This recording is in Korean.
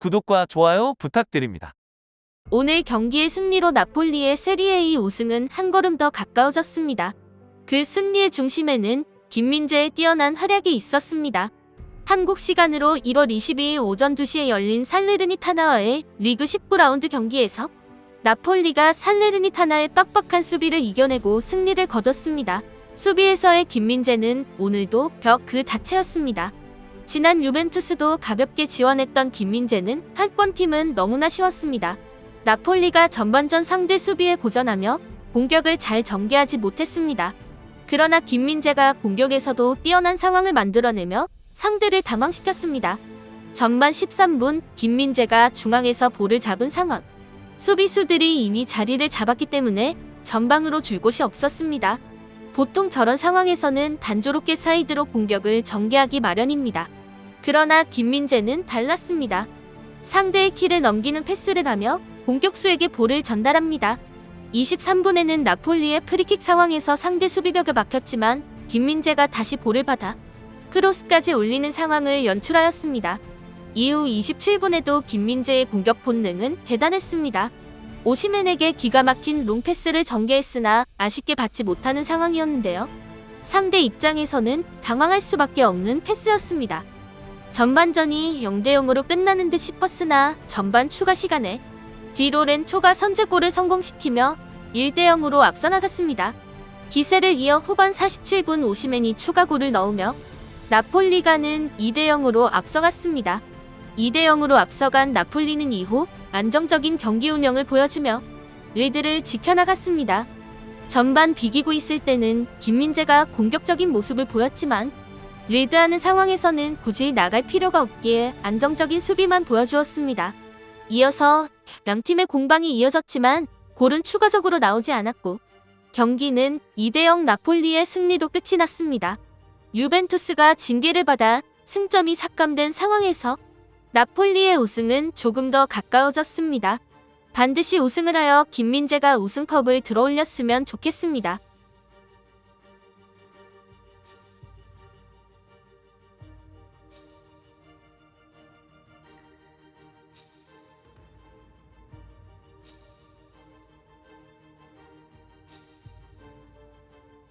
구독과 좋아요 부탁드립니다. 오늘 경기의 승리로 나폴리의 세리에 A 우승은 한 걸음 더 가까워졌습니다. 그 승리의 중심에는 김민재의 뛰어난 활약이 있었습니다. 한국 시간으로 1월 22일 오전 2시에 열린 살레르니타나와의 리그 19라운드 경기에서 나폴리가 살레르니타나의 빡빡한 수비를 이겨내고 승리를 거뒀습니다. 수비에서의 김민재는 오늘도 벽 그 자체였습니다. 지난 유벤투스도 가볍게 지원했던 김민재는 할번 팀은 너무나 쉬웠습니다. 나폴리가 전반전 상대 수비에 고전하며 공격을 잘 전개하지 못했습니다. 그러나 김민재가 공격에서도 뛰어난 상황을 만들어내며 상대를 당황시켰습니다. 전반 13분 김민재가 중앙에서 볼을 잡은 상황. 수비수들이 이미 자리를 잡았기 때문에 전방으로 줄 곳이 없었습니다. 보통 저런 상황에서는 단조롭게 사이드로 공격을 전개하기 마련입니다. 그러나 김민재는 달랐습니다. 상대의 키를 넘기는 패스를 하며 공격수에게 볼을 전달합니다. 23분에는 나폴리의 프리킥 상황에서 상대 수비벽에 막혔지만 김민재가 다시 볼을 받아 크로스까지 올리는 상황을 연출하였습니다. 이후 27분에도 김민재의 공격 본능은 대단했습니다. 오시멘에게 기가 막힌 롱패스를 전개했으나 아쉽게 받지 못하는 상황이었는데요. 상대 입장에서는 당황할 수밖에 없는 패스였습니다. 전반전이 0대0으로 끝나는 듯 싶었으나 전반 추가 시간에 디로렌 초가 선제골을 성공시키며 1대0으로 앞서 나갔습니다. 기세를 이어 후반 47분 오시멘이 추가골을 넣으며 나폴리가는 2대0으로 앞서갔습니다. 2대0으로 앞서간 나폴리는 이후 안정적인 경기 운영을 보여주며 리드를 지켜나갔습니다. 전반 비기고 있을 때는 김민재가 공격적인 모습을 보였지만 리드하는 상황에서는 굳이 나갈 필요가 없기에 안정적인 수비만 보여주었습니다. 이어서 양팀의 공방이 이어졌지만 골은 추가적으로 나오지 않았고 경기는 2대0 나폴리의 승리로 끝이 났습니다. 유벤투스가 징계를 받아 승점이 삭감된 상황에서 나폴리의 우승은 조금 더 가까워졌습니다. 반드시 우승을 하여 김민재가 우승컵을 들어올렸으면 좋겠습니다.